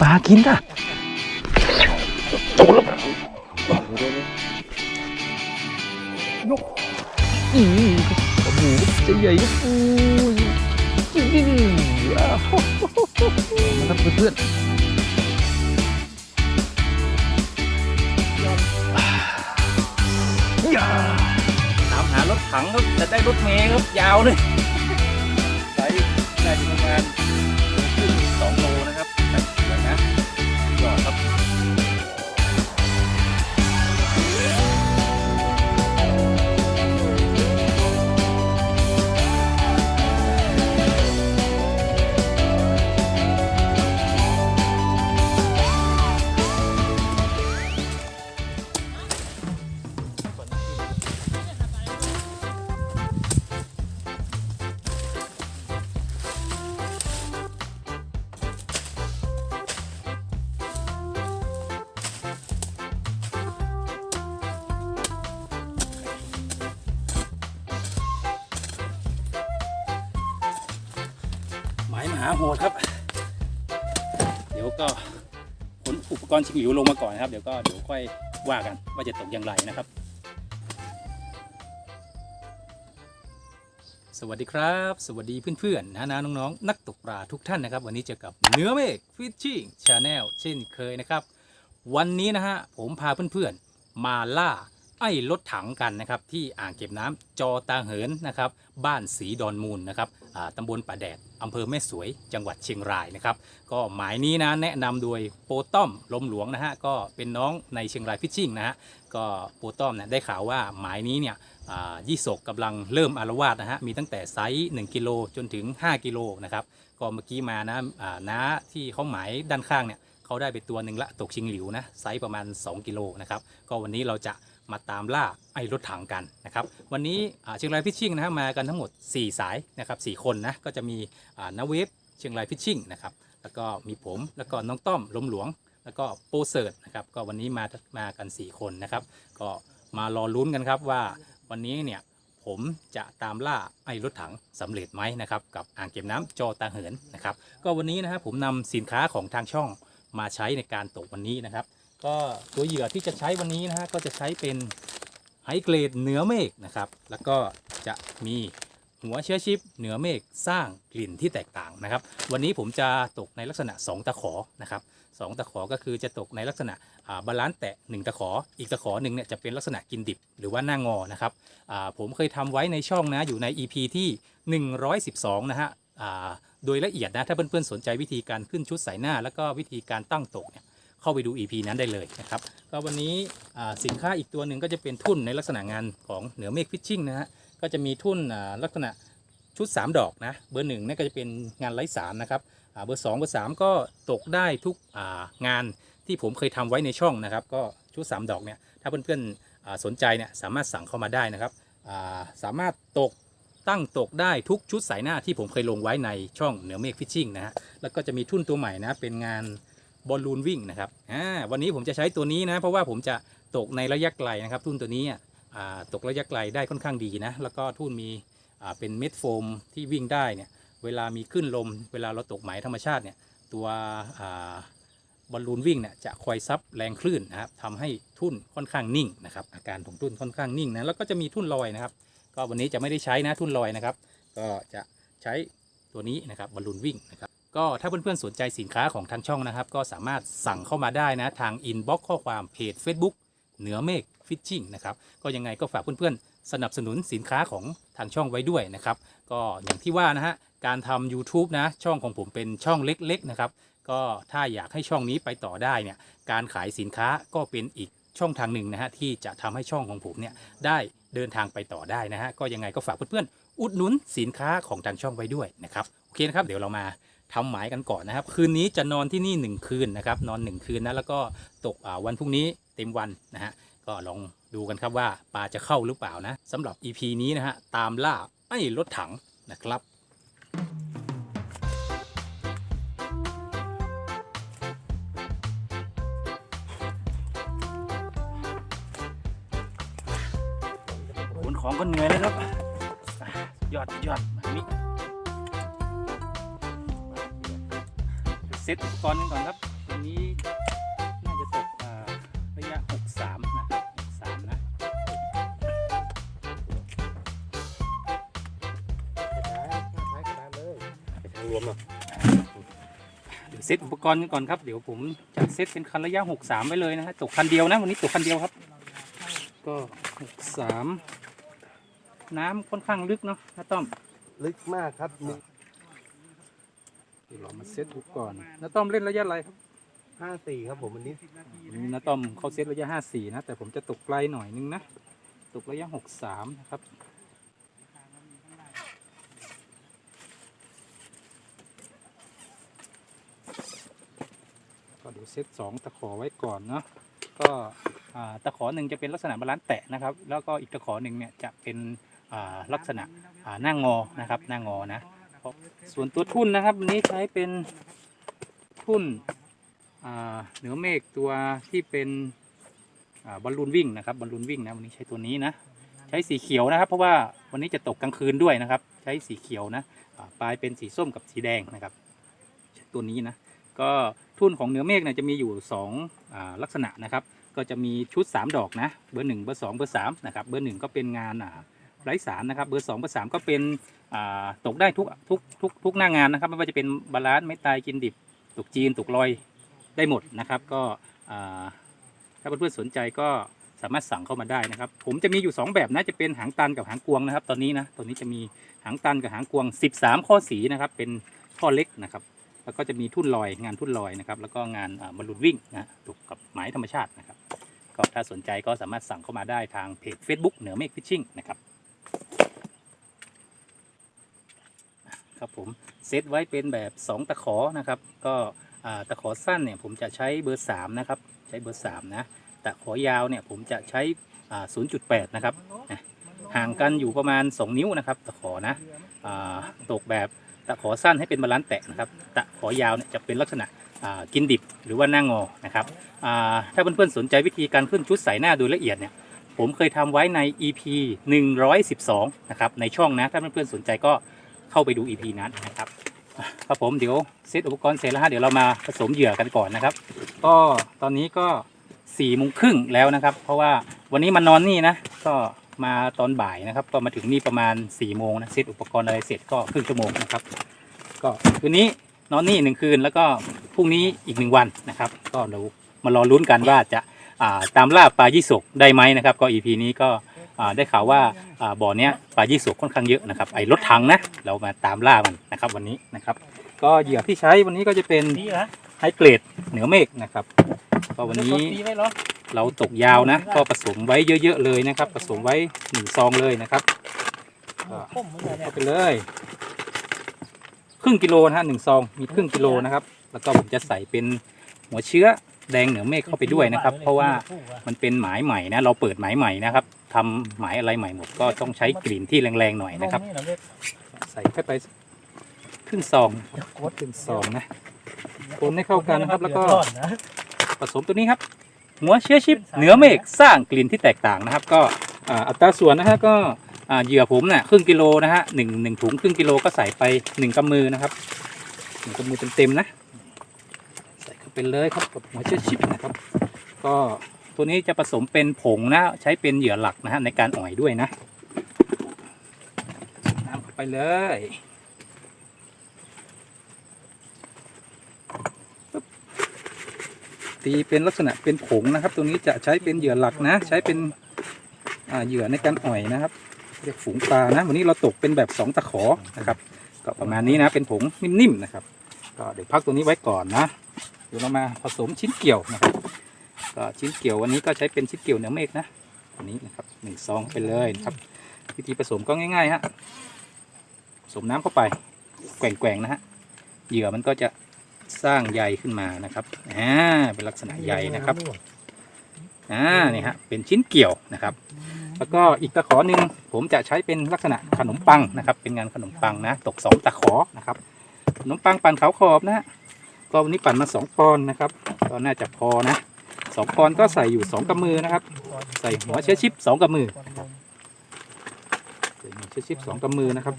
ปลากินอะตแล้วยกอืมโอ้โหจะใหญ่ก็ปูอืมอ้าวนะครับเพื่อนอย่าตามหารถถังครับแต่ได้รถเมล์ครับยาวเลยไซส์น่าจะประมาณ อุปกรณ์ชิงหลิวลงมาก่อนนะครับ เดี๋ยวก็เดี๋ยวค่อยว่ากันว่าจะตกอย่างไรนะครับ สวัสดีครับ สวัสดีเพื่อนๆนะนะน้องๆ นักตกปลาทุกท่านนะครับ วันนี้เจอกับเนื้อเมฆฟิชชิ่งชาแนลเช่นเคยนะครับ วันนี้นะฮะผมพาเพื่อนๆ มาล่าไอ้รถถังกันนะครับที่อ่างเก็บน้ำจอตาเหินนะครับ บ้านสีดอนมูลนะครับอ่าบลป่าแดด อำเภอแม่สวยจังหวัดเชียงรายนะครับ ก็หมายนี้นะแนะนำโดยโปต้อมลมหลวงนะฮะก็เป็นน้องในเชียงรายฟิชชิ่งนะฮะก็โปต้อมเนี่ยได้ข่าวว่าหมายนี้เนี่ยยี่สกกำลังเริ่มอารวาสนะฮะมีตั้งแต่ไซส์1กิโลจนถึง 5 กิโลนะครับก็เมื่อกี้มานะน้าที่เขาหมายด้านข้างเนี่ยเขาได้ไปตัวหนึ่งละตกชิงหลิวนะไซส์ประมาณ 2 กิโลนะครับก็วันนี้เราจะ มาตามล่าไอ้รถถังกันนะครับ วันนี้เชียงรายฟิชชิ่งนะฮะมากันทั้งหมด 4 สายนะครับ4คนนะก็จะมีอ่านเวฟเชียงรายฟิชชิ่งนะครับแล้วก็มีผมแล้วก็น้องต้อมลมหลวง แล้วก็โปเซิร์ตนะครับก็วันนี้มามากัน 4 คนนะครับ ก็มารอลุ้นกันครับว่าวันนี้เนี่ยผมจะตามล่าไอ้รถถังสำเร็จไหมนะครับ กับอ่างเก็บน้ำจอตาเหินนะครับ ก็วันนี้นะครับผมนำสินค้าของทางช่องมาใช้ในการตกวันนี้นะครับ ก็ตัวเหยื่อที่จะใช้วันนี้นะฮะก็จะใช้เป็นไฮเกรดเหนือเมฆนะครับ แล้วก็จะมีหัวเชื้อชิปเหนือเมฆสร้างกลิ่นที่แตกต่างนะครับ วันนี้ผมจะตกในลักษณะ 2 ตะขอนะครับสองตะขอก็คือจะตกในลักษณะบาลานซ์แตะ 1 ตะขอ อีกตะขอหนึ่งเนี่ยจะเป็นลักษณะกินดิบหรือว่าหน้างอนะครับผมเคยทำไว้ในช่องนะอยู่ใน EP ที่ 112 นะฮะโดยละเอียดนะถ้าเพื่อนๆสนใจวิธีการขึ้นชุดใส่หน้า แล้วก็วิธีการตั้งตกเนี่ย เข้าไปดู EP นั้นได้เลยนะครับก็วันนี้สินค้าอีกตัวหนึ่งก็จะเป็นทุ่นในลักษณะงานของเหนือเมฆฟิชชิ่งนะฮะก็จะมีทุ่นลักษณะชุด 3 ดอกนะเบอร์หนึ่งนี่ก็จะเป็นงานไร้สารนะครับเบอร์2เบอร์3ก็ตกได้ทุกงานที่ผมเคยทำไว้ในช่องนะครับ ก็ชุด 3 ดอกเนี่ยถ้าเพื่อนๆสนใจเนี่ยสามารถสั่งเข้ามาได้นะครับสามารถตกตั้งตกได้ทุกชุดสายหน้าที่ผมเคยลงไว้ในช่องเหนือเมฆฟิชชิ่งนะฮะแล้วก็จะมีทุ่นตัวใหม่นะเป็นงาน บอลลูนวิ่งนะครับอ่าวันนี้ผมจะใช้ตัวนี้นะ เพราะว่าผมจะตกในระยะไกลนะครับ ทุ่นตัวนี้อ่าตกระยะไกลได้ค่อนข้างดีนะ แล้วก็ทุ่นมีอ่าเป็นเม็ดโฟมที่วิ่งได้เนี่ย เวลามีขึ้นลม เวลาเราตกไหมธรรมชาติเนี่ย ตัวอ่าบอลลูนวิ่งเนี่ยจะคอยซับแรงคลื่นนะครับทำให้ทุ่นค่อนข้างนิ่งนะครับ อาการของทุ่นค่อนข้างนิ่งนะ แล้วก็จะมีทุ่นลอยนะครับ ก็วันนี้จะไม่ได้ใช้นะทุ่นลอยนะครับ ก็จะใช้ตัวนี้นะครับบอลลูนวิ่งนะครับ ก็ถ้าเพื่อนๆสนใจสินค้าของทางช่องนะครับ ก็สามารถสั่งเข้ามาได้นะทางอินบ็อกข้อความเพจ Facebook เหนือเมฆฟิชชิ่งนะครับก็ยังไงก็ฝากเพื่อนๆสนับสนุนสินค้าของทางช่องไว้ด้วยนะครับ ก็อย่างที่ว่านะฮะการทำ YouTube นะช่องของผมเป็นช่องเล็กๆนะครับก็ถ้าอยากให้ช่องนี้ไปต่อได้เนี่ยการขายสินค้าก็เป็นอีกช่องทางหนึ่งนะฮะที่จะทำให้ช่องของผมเนี่ยได้เดินทางไปต่อได้นะฮะก็ยังไงก็ฝากเพื่อนๆอุดหนุนสินค้าของทางช่องไว้ด้วยนะครับโอเคนะครับเดี๋ยวเรามา ทำหมายกันก่อนนะครับ คืนนี้จะนอนที่นี่ 1 คืนนะครับ นอน 1 คืนนะแล้วก็ตกวันพรุ่งนี้เต็มวันนะฮะก็ลองดูกันครับว่าปลาจะเข้าหรือเปล่านะสำหรับ EP นี้นะฮะตามล่าไอ้รถถังนะครับขนของก็เหนื่อยแล้วครับยอดยอดแบบ ตอุปกรณ์กันก่อนครับตัวนี้น่าจะตกอ่าระยะ 63 นะครับ63 นะไปทางรวมหรอเดี๋ยวเซตอุปกรณ์กันก่อนครับ เดี๋ยวผมจะเซตเป็นคันระยะ 63 ไว้เลยนะฮะตกคันเดียวนะ วันนี้ตกคันเดียวครับ ก็ 63 น้ำค่อนข้างลึกเนาะน้าต้อม ลึกมากครับมีเดี๋ยวเรามาเซตอุปกรณ์น้าต้อมเล่นระยะอะไรครับห้าสี่ครับผมวันนี้วันนี้น้าต้อมเขาเซตระยะ54นะ แต่ผมจะตกไกลหน่อยนึงนะ ตกระยะ63นะครับก็เดี๋ยวเซตสองตะขอไว้ก่อนเนาะก็อ่าตะขอหนึ่งจะเป็นลักษณะบาลานซ์แตะนะครับ แล้วก็อีกตะขอหนึ่งเนี่ยจะเป็นอ่าลักษณะอ่าหน้างอนะครับหน้างอนะเพราะ ส่วนตัวทุ่นนะครับวันนี้ใช้เป็นทุ่นเหนือเมฆตัวที่เป็นบอลลูนวิ่งนะครับบอลลูนวิ่งนะวันนี้ใช้ตัวนี้นะใช้สีเขียวนะครับ เพราะว่าวันนี้จะตกกลางคืนด้วยนะครับ ใช้สีเขียวนะปลายเป็นสีส้มกับสีแดงนะครับ ตัวนี้นะก็ทุ่นของเหนือเมฆเนี่ยจะมีอยู่2อลักษณะนะครับ ก็จะมีชุด 3 ดอกนะเบอร์1เบอร์2เบอร์3นะครับเบอร์1ก็เป็นงานอ่า ไร้สารนะครับ เบอร์2เบอร์3ก็เป็นตกได้ทุกทุกทุกทุกหน้างานนะครับ ไม่ว่าจะเป็นบาลานซ์ไม่ตายกินดิบตกจีนตกลอยได้หมดนะครับ ก็อ่าถ้าเพื่อนๆสนใจก็สามารถสั่งเข้ามาได้นะครับ ผมจะมีอยู่ 2 แบบนะจะเป็นหางตันกับหางกวงนะครับ ตอนนี้นะตอนนี้จะมีหางตันกับหางกวง 13 ข้อสีนะครับ เป็นข้อเล็กนะครับ แล้วก็จะมีทุ่นลอยงานทุ่นลอยนะครับ แล้วก็งานอ่าบอลลูนวิ่งนะถูกกับหมายธรรมชาตินะครับ ก็ถ้าสนใจก็สามารถสั่งเข้ามาได้ทางเพจ Facebook เหนือเมฆฟิชชิ่งนะครับ ครับผมเซตไว้เป็นแบบ 2 ตะขอนะครับ ก็ตะขอสั้นเนี่ยผมจะใช้เบอร์3นะครับใช้เบอร์3นะตะขอยาวเนี่ยผมจะใช้ 0.8 นะครับห่างกันอยู่ประมาณ 2 นิ้วนะครับ ตะขอนะตกแบบตะขอสั้นให้เป็นบาลานซ์แตะนะครับ ตะขอยาวเนี่ยจะเป็นลักษณะกินดิบหรือว่าหน้างอนะครับถ้าเพื่อนๆสนใจวิธีการขึ้นชุดใส่หน้าโดยละเอียดเนี่ยผมเคยทำไว้ใน EP 112 นะครับ ในช่องนะ ถ้าเพื่อนๆสนใจก็ เข้าไปดู EP นั้นนะครับครับผมเดี๋ยวเซตอุปกรณ์เสร็จแล้วฮะเดี๋ยวเรามาผสมเหยื่อกันก่อนนะครับ ก็ตอนนี้ก็4โมงครึ่งแล้วนะครับ เพราะว่าวันนี้มานอนนี่นะ ก็มาตอนบ่ายนะครับ ก็มาถึงนี่ประมาณ4โมงนะเซตอุปกรณ์อะไรเสร็จก็ครึ่งชั่วโมงนะครับ ก็คืนนี้นอนนี่หนึ่งคืนแล้วก็พรุ่งนี้อีกหนึ่งวันนะครับ ก็เรามารอลุ้นกันว่าจะาตามล่าปลายี่สกได้ไหมนะครับ ก็ EP นี้ก็ ได้ข่าวว่าอ่าบ่อเนี้ยปลายี่สกค่อนข้างเยอะนะครับไอ้รถถังนะเรามาตามล่ามันนะครับวันนี้นะครับ ก็เหยื่อที่ใช้วันนี้ก็จะเป็นนี่เหรอไฮเกรดเหนือเมฆนะครับก็วันนี้ปีไว้เหรอเราตกยาวนะ ก็ผสมไว้เยอะ ๆ เลยนะครับ ผสมไว้หนึ่งซองเลยนะครับก็ผมเหมือนกันเนี่ยเอาไปเลย ครึ่งกิโลนะฮะหนึ่งซองมีครึ่งกิโลนะครับ แล้วก็ผมจะใส่เป็นหัวเชื้อแดงเหนือเมฆเข้าไปด้วยนะครับ เพราะว่ามันเป็นหมายใหม่นะเราเปิดหมายใหม่นะครับ ทำหมายอะไรใหม่หมดก็ต้องใช้กลิ่นที่แรงๆหน่อยนะครับใส่เข้าไปครึ่งซองครึ่งซองนะ คนให้เข้ากันนะครับแล้วก็ผสมตัวนี้ครับ หัวเชื้อชิปเหนือเมฆสร้างกลิ่นที่แตกต่างนะครับ ก็อ่าอัตราส่วนนะฮะก็อ่าเหยื่อผมเนี่ยครึ่งกิโลนะฮะหนึ่งหนึ่งถุงครึ่งกิโลก็ใส่ไปหนึ่งกำมือนะครับหนึ่งกำมือเต็มๆนะ ใส่เข้าไปเลยครับกับหัวเชื้อชิปนะครับ ก็ ตัวนี้จะผสมเป็นผงนะ ใช้เป็นเหยื่อหลักนะฮะในการอ่อยด้วยนะน้ำเข้าไปเลยตีเป็นลักษณะเป็นผงนะครับ ตัวนี้จะใช้เป็นเหยื่อหลักนะ ใช้เป็นเหยื่อในการอ่อยนะครับ เรียกฝูงปลานะ วันนี้เราตกเป็นแบบสองตะขอนะครับ ก็ประมาณนี้นะเป็นผงนิ่มๆนะครับ ก็เดี๋ยวพักตัวนี้ไว้ก่อนนะ เดี๋ยวเรามาผสมชิ้นเกี่ยวนะครับ ก็ชิ้นเกี่ยววันนี้ก็ใช้เป็นชิ้นเกี่ยวเนื้อเมฆนะอันนี้นะครับหนึ่งซองไปเลยนะครับ วิธีผสมก็ง่ายๆฮะผสมน้ำเข้าไปแกว่งๆนะฮะเหยื่อมันก็จะสร้างใยขึ้นมานะครับอ่าเป็นลักษณะใยนะครับอ่านี่ฮะเป็นชิ้นเกี่ยวนะครับ แล้วก็อีกตะขอหนึ่งผมจะใช้เป็นลักษณะขนมปังนะครับ เป็นงานขนมปังนะ ตกสองตะขอนะครับขนมปังปั่นขาวขอบนะฮะก็วันนี้ปั่นมาสองปอนนะครับ ก็น่าจะพอนะ สองปอนก็ใส่อยู่สองกำมือนะครับ ใส่หัวเชื้อชิปสองกำมือนะครับใส่หัวเชื้อชิปสองกำมือนะครับ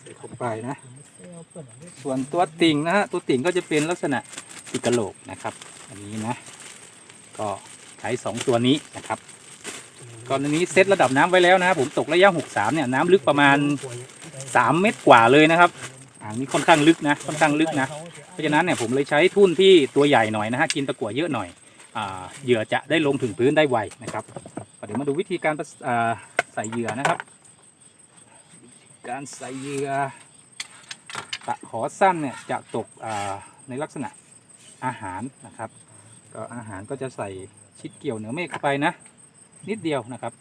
ใส่เข้าไปนะ ส่วนตัวติ่งนะฮะตัวติ่งก็จะเป็นลักษณะติกระโหลกนะครับ อันนี้นะ ก็ใช้สองตัวนี้นะครับก่อนอันนี้เซตระดับน้ำไว้แล้วนะผมตกระยะหกสามเนี่ย น้ำลึกประมาณสามเมตรกว่าเลยนะครับางนี้ค่อนข้างลึกนะค่อนข้างลึกนะเพราะฉะนั้นเนี่ยผมเลยใช้ทุ่นที่ตัวใหญ่หน่อยนะฮะกินตะกั่วเยอะหน่อยอเหยื่อจะได้ลงถึงพื้นได้ไวนะครับเดี๋ยวมาดูวิธีการใส่เหยื่อนะครับ การใส่เหยื่อตะขอสั้นเนี่ยจะตกในลักษณะอาหารนะครับ ก็อาหารก็จะใส่ชิดเกี่ยวเหนือเมฆเข้าไปนะ นิดเดียวนะครับ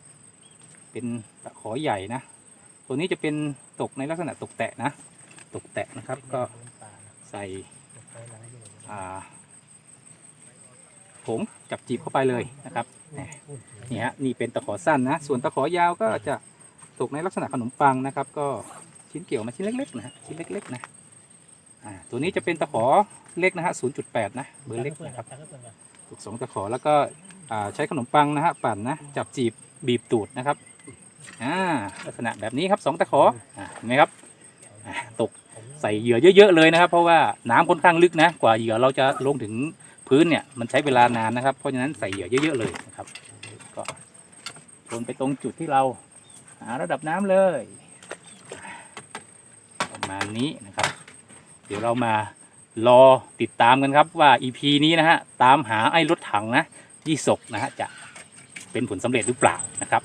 เป็นตะขอใหญ่นะ ตัวนี้จะเป็นตกในลักษณะตกแตะนะ ตกแตะนะครับ ก็ใส่อ่าผงจับจีบเข้าไปเลยนะครับนี่นี่ฮะนี่เป็นตะขอสั้นนะ ส่วนตะขอยาวก็จะตกในลักษณะขนมปังนะครับ ก็ชิ้นเกี่ยวมาชิ้นเล็กๆนะฮะชิ้นเล็กๆนะอ่าตัวนี้จะเป็นตะขอเล็กนะฮะ 0.8 นะ เบอร์เล็กนะครับถูกสองตะขอแล้วก็อ่าใช้ขนมปังนะฮะปั่นนะ จับจีบบีบตูดนะครับ อ่าลักษณะแบบนี้ครับสองตะขออ่าเห็นไหมครับอ่า ตกใส่เหยื่อเยอะๆเลยนะครับ เพราะว่าน้ำค่อนข้างลึกนะกว่าเหยื่อเราจะลงถึงพื้นเนี่ยมันใช้เวลานานนะครับ เพราะฉะนั้นใส่เหยื่อเยอะๆเลยนะครับ ก็ลงไปตรงจุดที่เราหาระดับน้ำเลยประมาณนี้นะครับ เดี๋ยวเรามารอติดตามกันครับว่า EP นี้นะฮะตามหาไอ้รถถังนะยี่สกนะฮะจะเป็นผลสำเร็จหรือเปล่านะครับ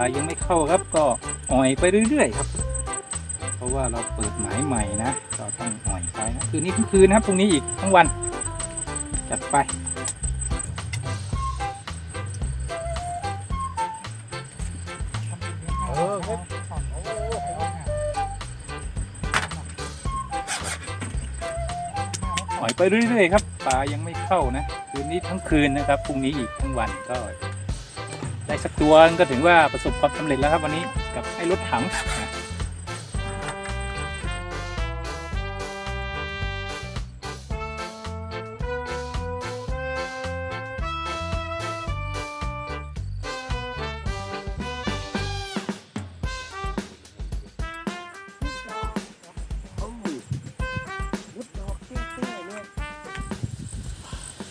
ายังไม่เข้าครับ ก็อ่อยไปเรื่อย ๆ ครับ เพราะว่าเราเปิดหมายใหม่นะก็ต้องอ่อยไปนะคืนนี้ทั้งคืนนะครับพรุ่งนี้อีกทั้งวันจัดไปปล่อยไปเรื่อยๆครับปลายังไม่เข้านะ คืนนี้ทั้งคืนนะครับพรุ่งนี้อีกทั้งวันก็ ได้สักตัวก็ถือว่าประสบความสำเร็จแล้วครับวันนี้กับไอ้รถถัง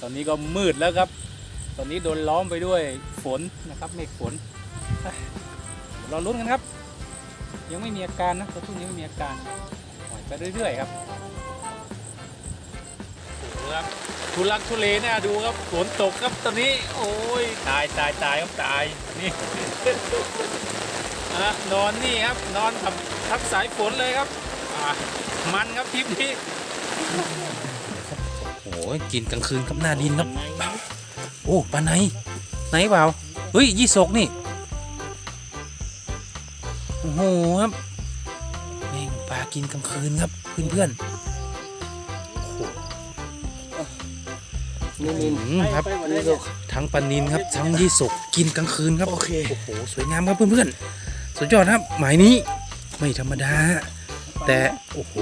ตอนนี้ก็มืดแล้วครับ ตอนนี้โดนล้อมไปด้วยฝนนะครับเมฆฝนเอ้ยเดี๋ยวเราลุ้นกันครับ ยังไม่มีอาการนะตัวทุ่นยังไม่มีอาการปล่อยไปเรื่อยๆครับโอ้โหครับทุลักทุเลน่าดูครับฝนตกครับตอนนี้ โอ้ยตายตายตายครับตายนี่อะนอนนี่ครับนอนกับทับสายฝนเลยครับอะมันครับทริปนี้โอ้ยกินกลางคืนครับหน้าดินครับ โอ้ปลาไหน ไหนเปล่าเฮ้ยยี่สกนี่ โอ้โหครับแม่งปลากินกลางคืนครับเพื่อนเพื่อนนี่นี่ๆอืมครับนี่ลูกทั้งปลานินครับทั้งยี่สกกินกลางคืนครับโอเคโอ้โหสวยงามครับเพื่อนๆสุดยอดครับ หมายนี้ไม่ธรรมดา แต่โอ้โห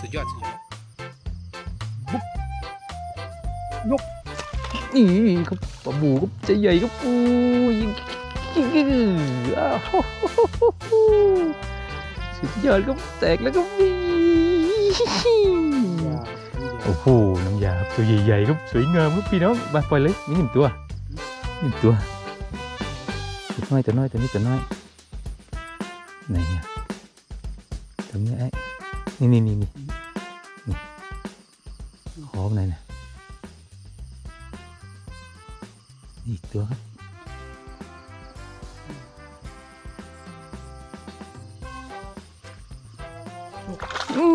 สุดยอดสุดยอด นี่ครับปลาบูครับใจใหญ่ครับอู้ยิงยิงยิงอ้าวโหโหโหโหสุดยอดครับแตกแล้วครับวีโอ้โหน้ำยาครับตัวใหญ่ๆครับสวยงามครับพี่น้องมาปล่อยเลยมีหนึ่งตัวหนึ่งตัวตัวน้อยตัวน้อยตัวนี้ตัวน้อยไหนอะตรงนี้ไอ้นี่นี่นี่นี่นี่ขอไหนอยนะ อีกตัวครับอื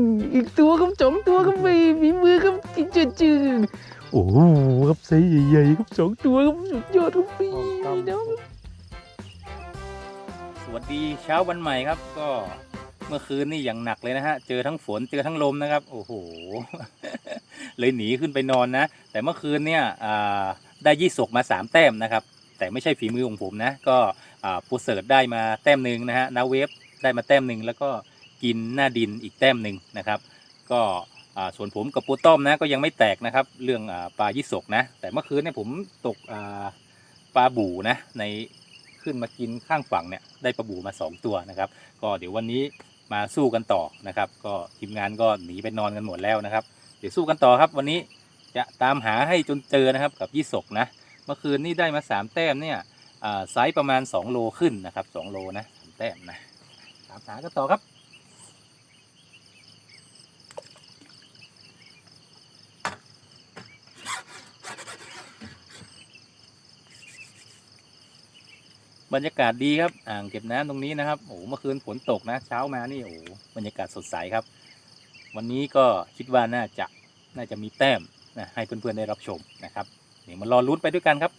มอีกตัวครับสองตัวครับมีมีมือครับจิจืดจืดโอ้โหครับไซส์ใหญ่ๆครับสองตัวครับสุดยอดครับพี่น้องสวัสดีเช้าวันใหม่ครับ ก็เมื่อคืนนี่อย่างหนักเลยนะฮะ เจอทั้งฝนเจอทั้งลมนะครับ โอ้โห เลยหนีขึ้นไปนอนนะ แต่เมื่อคืนเนี่ยอ่า ได้ยี่สกมาสามแต้มนะครับ แต่ไม่ใช่ฝีมือของผมนะ ก็ปูเสิร์ตได้มาแต้มหนึ่งนะฮะนาเวฟได้มาแต้มหนึ่งแล้วก็กินหน้าดินอีกแต้มหนึ่งนะครับ ก็ส่วนผมกับปูต้อมนะก็ยังไม่แตกนะครับ เรื่องอปลายี่สกนะ แต่เมื่อคืนเนี่ยผมตกปลาบู่นะในขึ้นมากินข้างฝั่งเนี่ยได้ปลาบู่มาสองตัวนะครับ ก็เดี๋ยววันนี้มาสู้กันต่อนะครับ ก็ทีมงานก็หนีไปนอนกันหมดแล้วนะครับ เดี๋ยวสู้กันต่อครับวันนี้ จะตามหาให้จนเจอนะครับกับยี่สกนะเมื่อคืนนี่ได้มาสามแต้มเนี่ยไซส์ประมาณ 2 โลขึ้นนะครับ 2 โลนะสามแต้มนะตามหากันต่อครับบรรยากาศดีครับ อ่างเก็บน้ำตรงนี้นะครับ โอ้โหเมื่อคืนฝนตกนะ เช้ามานี่โอ้บรรยากาศสดใสครับ วันนี้ก็คิดว่าน่าจะน่าจะมีแต้ม นะให้เพื่อนๆได้รับชมนะครับนี่มันรอลุ้นไปด้วยกันครับ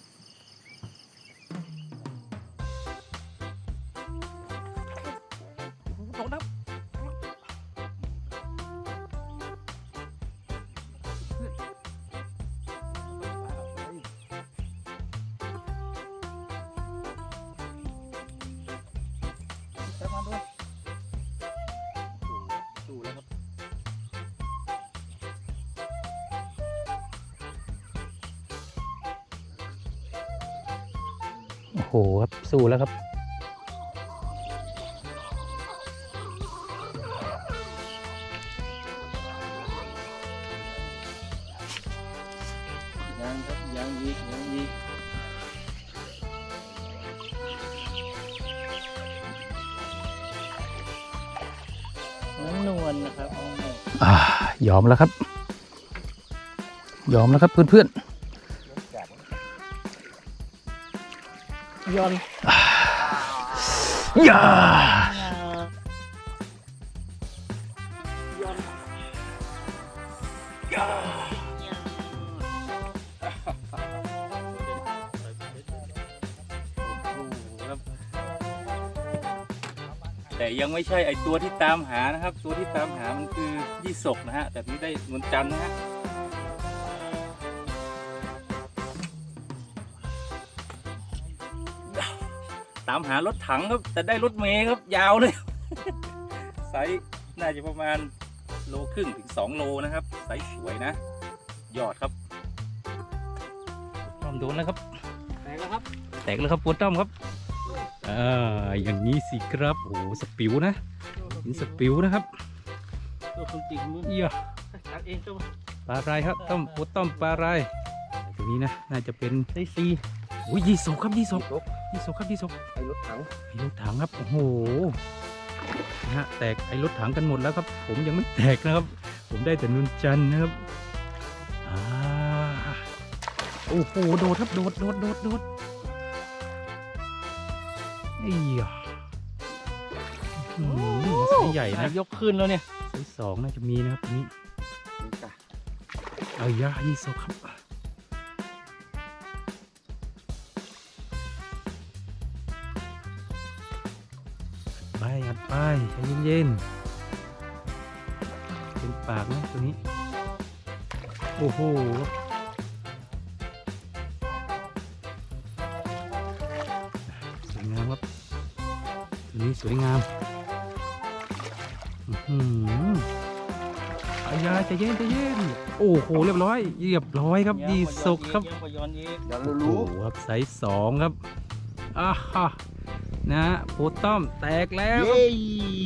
โอ้โหครับสู้แล้วครับ ยังครับยังอีกยังอีกน้องนวลนะครับน้องนวล อ่ายอมแล้วครับ ยอมแล้วครับเพื่อนย อนๆอย่ายอนครับแต่ยังไม่ใช่ไอตัวที่ตามหานะครับ ตัวที่ตามหามันคือยี่สกนะฮะ แต่นี่ได้นวลจันทร์นะฮะามหารถถังครับ แต่ได้รถเมย์ครับ ยาวเลย ไซส์น่าจะประมาณโลครึ่งถึงสองโลนะครับ ไซส์สวยนะ ยอดครับต้อมโดนแล้วครับไหนแล้วครับ แตกแล้วครับปูต้อมครับอ่าอย่างนี้สิครับโอ้โหสปิวนะหินสปิวนะครับตัวคนจริงมึงเอียตักเองตัวปลาไรครับต้มปูต้อมปลาไรตัวนี้นะ น่าจะเป็นได้ซีโอ้ยยี่สกครับยี่สก ยี่สกครับยี่สกไอ้รถถังไอ้รถถังครับโอ้โหนะฮะแตกไอ้รถถังกันหมดแล้วครับ ผมยังไม่แตกนะครับ ผมได้แต่นุนจันทร์นะครับอ่าโอ้โหโดดครับโดดโดดโดดโดดไอ้ยาอืมไซส์ใหญ่นะยกขึ้นแล้วเนี่ยไซส์สองน่าจะมีนะครับอันนี้เอายายี่สกครับ ไปอัดไปใจเย็นๆเป็นปากนะตัวนี้ โอ้โหสวยงามครับตัวนี้สวยงามอื้อหืออายาใจเย็นใจเย็นโอ้โหเรียบร้อยเรียบร้อยครับยี่สกครับเยี่ยมกว่ายอนเองเดี๋ยวเราโอ้รู้โหครับไซส์สองครับอ่าฮะ นะโพต้อมแตกแล้วครับเย้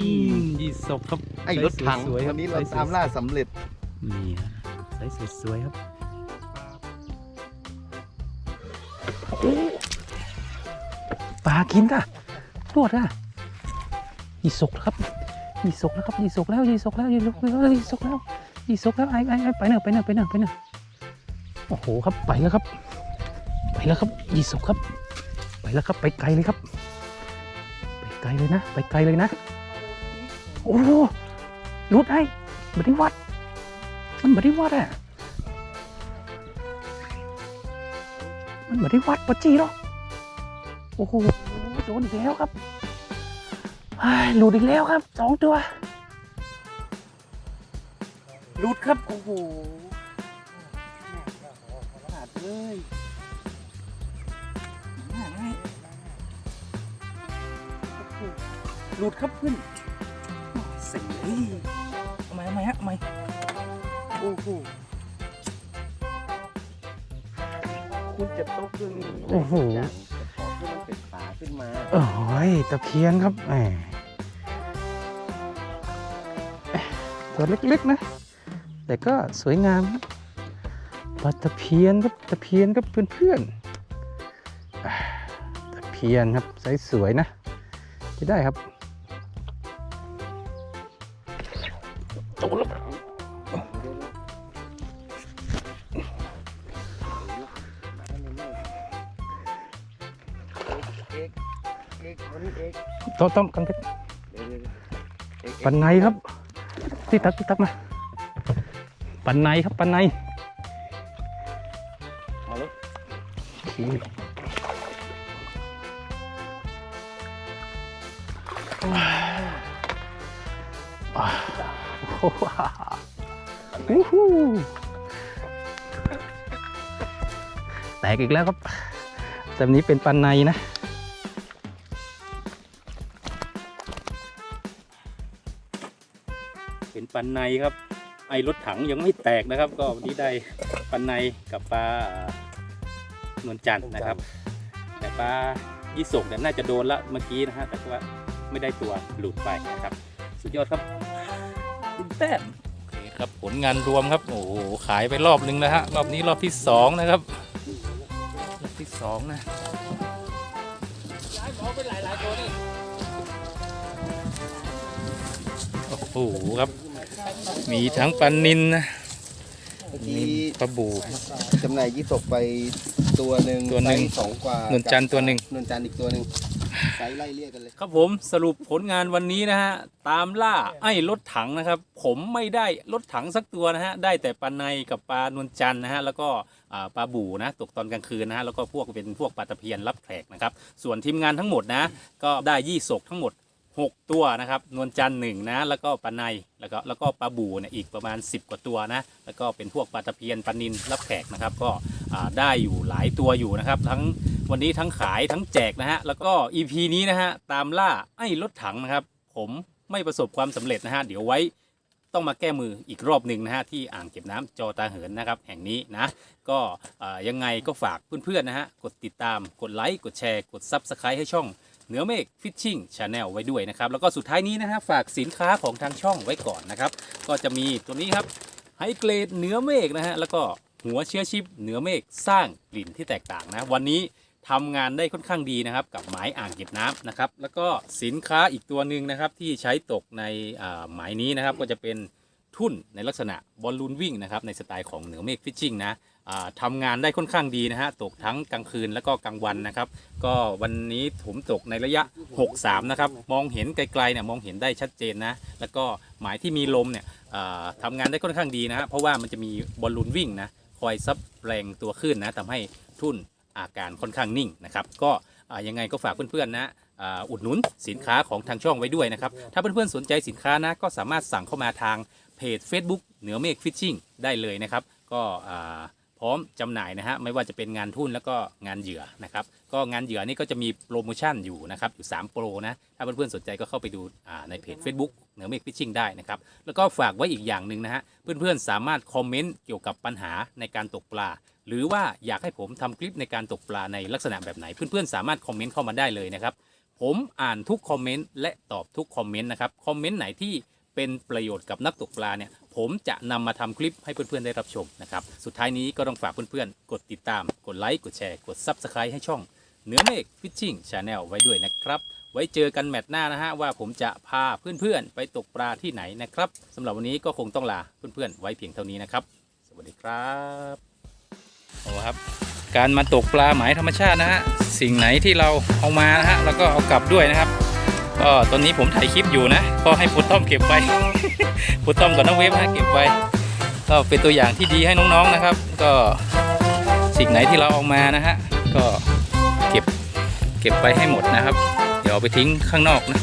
อืมยี่สกครับไอ้รถถังสวยๆควับนนี้เราไซส์ตามล่าสำเร็จ นี่ฮะไซส์สวยๆครับโอ้โหปลากินก่ะรวดอะยี่สกแล้วครับยี่สกแล้วครับยี่สกแล้วยี่สกแล้วยี่สกแล้วยี่สกแล้วยี่สกแล้วไอ้ไอ้ไอ้ไปเนอะไปเนอะไปเนอะไปเนอะโอ้โหครับไปแล้วครับ ไปแล้วครับยี่สกครับ ไปแล้วครับไปไกลเลยครับ ไกลเลยนะ ไปไกลเลยนะ โอ้โหรุดไอ้บัได้วัด มันบัได้วัดอะ มันบัได้วัดปะจีหรอโอ้โหโดนอีกแล้วครับเฮ้หลุดอีกแล้วครับสองตัวหลุดครับ โอ้โหขาดเลย หลุดครับเพื่อนเสียเอาไหมเอาไหมฮะเอาไหมโอ้โหคุณจะตกเรื่องนี้โอ้โหจะขอขึ้นมันเป็นป่าขึ้นมาโอ้ยตะเพียนครับแหมตัวเล็กๆนะ แต่ก็สวยงามครับปลาตะเพียนครับตะเพียนครับเพื่อนๆอ่าตะเพียนครับไซส์สวยนะจะได้ครับ ต้มต้มกันเพชรเดี๋ยวเดี๋ยวเอกปันในครับที่ตักที่ตักมาปันในครับปันในมาแล้วโอเคอ่าโอ้โหวู้ฮู้แตกอีกแล้วครับแต่นี้เป็นปันในนะ ปันในครับ ไอรถถังยังไม่แตกนะครับ ก็วันนี้ได้ปันในกับปลาเอ่อนวลจันทร์นะครับ แต่ปลายี่สกเนี่ยน่าจะโดนละเมื่อกี้นะฮะแต่ว่าไม่ได้ตัวหลุดไปนะครับ สุดยอดครับคุณแต้มโอเคครับผลงานรวมครับ โอ้โหขายไปรอบนึงนะฮะรอบนี้รอบที่สองนะครับรอบที่สองนะโอ้โหครับ มีทั้งปลานินนะเมื่อมีกี้ปลาบู จำหน่ายยี่สกไปตัวหนึ่งตัวหนึ่งไซส์สองกว่านวลจันทร์ตัวหนึ่ง นวลจันทร์อีกตัวหนึ่งไซส์ไล่เรียกกันเลย ครับผมสรุปผลงานวันนี้นะฮะ ตามล่าไอ้รถถังนะครับ ผมไม่ได้รถถังสักตัวนะฮะ ได้แต่ปลาในกับปลานวลจันทร์นะฮะ แล้วก็อ่าปลาบูนะตกตอนกลางคืนนะฮะ แล้วก็พวกเป็นพวกปลาตะเพียนรับแขกนะครับ ส่วนทีมงานทั้งหมดนะ ก็ได้ยี่สกทั้งหมด 6ตัวนะครับ นวลจันทร์หนึ่งนะ แล้วก็ปลาในแล้วก็แล้วก็ปลาบูเนี่ยอีกประมาณ 10 กว่าตัวนะ แล้วก็เป็นพวกปลาตะเพียนปลานินรับแขกนะครับ ก็ได้อยู่หลายตัวอยู่นะครับ ทั้งวันนี้ทั้งขายทั้งแจกนะฮะ แล้วก็ EP นี้นะฮะ ตามล่าไอ้รถถังนะครับ ผมไม่ประสบความสำเร็จนะฮะ เดี๋ยวไว้ต้องมาแก้มืออีกรอบหนึ่งนะฮะ ที่อ่างเก็บน้ำจอตาเหินนะครับ แห่งนี้นะ ก็ยังไงก็ฝากเพื่อนๆนะฮะ กดติดตาม กดไลค์ กดแชร์ กด Subscribe ให้ช่อง เหนือเมฆฟิชชิ่งชาแนลไว้ด้วยนะครับ แล้วก็สุดท้ายนี้นะฮะฝากสินค้าของทางช่องไว้ก่อนนะครับ ก็จะมีตัวนี้ครับไฮเกรดเหนือเมฆนะฮะแล้วก็หัวเชื้อชิปเหนือเมฆสร้างกลิ่นที่แตกต่างนะวันนี้ทำงานได้ค่อนข้างดีนะครับ กับหมายอ่างเก็บน้ำนะครับ แล้วก็สินค้าอีกตัวหนึ่งนะครับที่ใช้ตกในอ่าหมายนี้นะครับก็จะเป็นทุ่นในลักษณะบอลลูนวิ่งนะครับในสไตล์ของเหนือเมฆฟิชชิ่งนะ ทำงานได้ค่อนข้างดีนะฮะตกทั้งกลางคืนแล้วก็กลางวันนะครับ ก็วันนี้ผมตกในระยะ 63 นะครับ มองเห็นไกลๆเนี่ยมองเห็นได้ชัดเจนนะ แล้วก็หมายที่มีลมเนี่ยอ่าทำงานได้ค่อนข้างดีนะฮะเพราะว่ามันจะมีบอลลูนวิ่งนะคอยซับแรงตัวขึ้นนะทำให้ทุ่นอาการค่อนข้างนิ่งนะครับ ก็ยังไงก็ฝากเพื่อนๆนะอุดหนุนสินค้าของทางช่องไว้ด้วยนะครับ ถ้าเพื่อนๆสนใจสินค้านะก็สามารถสั่งเข้ามาทางเพจ Facebook เหนือเมฆฟิชชิ่งได้เลยนะครับ ก็ พร้อมจำหน่ายนะฮะไม่ว่าจะเป็นงานทุ่นแล้วก็งานเหยื่อนะครับก็งานเหยื่อนี่ก็จะมีโปรโมชั่นอยู่นะครับอยู่3โปรนะถ้าเพื่อนๆสนใจก็เข้าไปดูในเพจ Facebook เหนือเมฆฟิชชิ่งได้นะครับแล้วก็ฝากไว้อีกอย่างหนึ่งนะฮะเพื่อนๆสามารถคอมเมนต์เกี่ยวกับปัญหาในการตกปลา หรือว่าอยากให้ผมทำคลิปในการตกปลาในลักษณะแบบไหนเพื่อนๆสามารถคอมเมนต์เข้ามาได้เลยนะครับผมอ่านทุกคอมเมนต์และตอบทุกคอมเมนต์นะครับคอมเมนต์ไหนที่เป็นประโยชน์กับนักตกปลาเนี่ย ผมจะนำมาทำคลิปให้เพื่อนๆได้รับชมนะครับ สุดท้ายนี้ก็ต้องฝากเพื่อนๆ กดติดตาม กดไลค์กดแชร์กด Subscribe ให้ช่องเหนือเมฆฟิชชิ่งชาแนลไว้ด้วยนะครับไว้เจอกันแมตช์หน้านะฮะว่าผมจะพาเพื่อนๆ ไปตกปลาที่ไหนนะครับสำหรับวันนี้ก็คงต้องลาเพื่อนๆ ไว้เพียงเท่านี้นะครับ สวัสดีครับโอ้ครับ การมาตกปลาหมายธรรมชาตินะฮะสิ่งไหนที่เราเอามานะฮะแล้วก็เอากลับด้วยนะครับ ก็ตอนนี้ผมถ่ายคลิปอยู่นะก็ให้พุทต้อมเก็บไว้พุทต้อมกับน้องเวฟนะเก็บไว้ ก็เป็นตัวอย่างที่ดีให้น้องๆนะครับ ก็สิ่งไหนที่เราเอามานะฮะก็เก็บเก็บไปให้หมดนะครับ เดี๋ยวเอาไปทิ้งข้างนอกนะ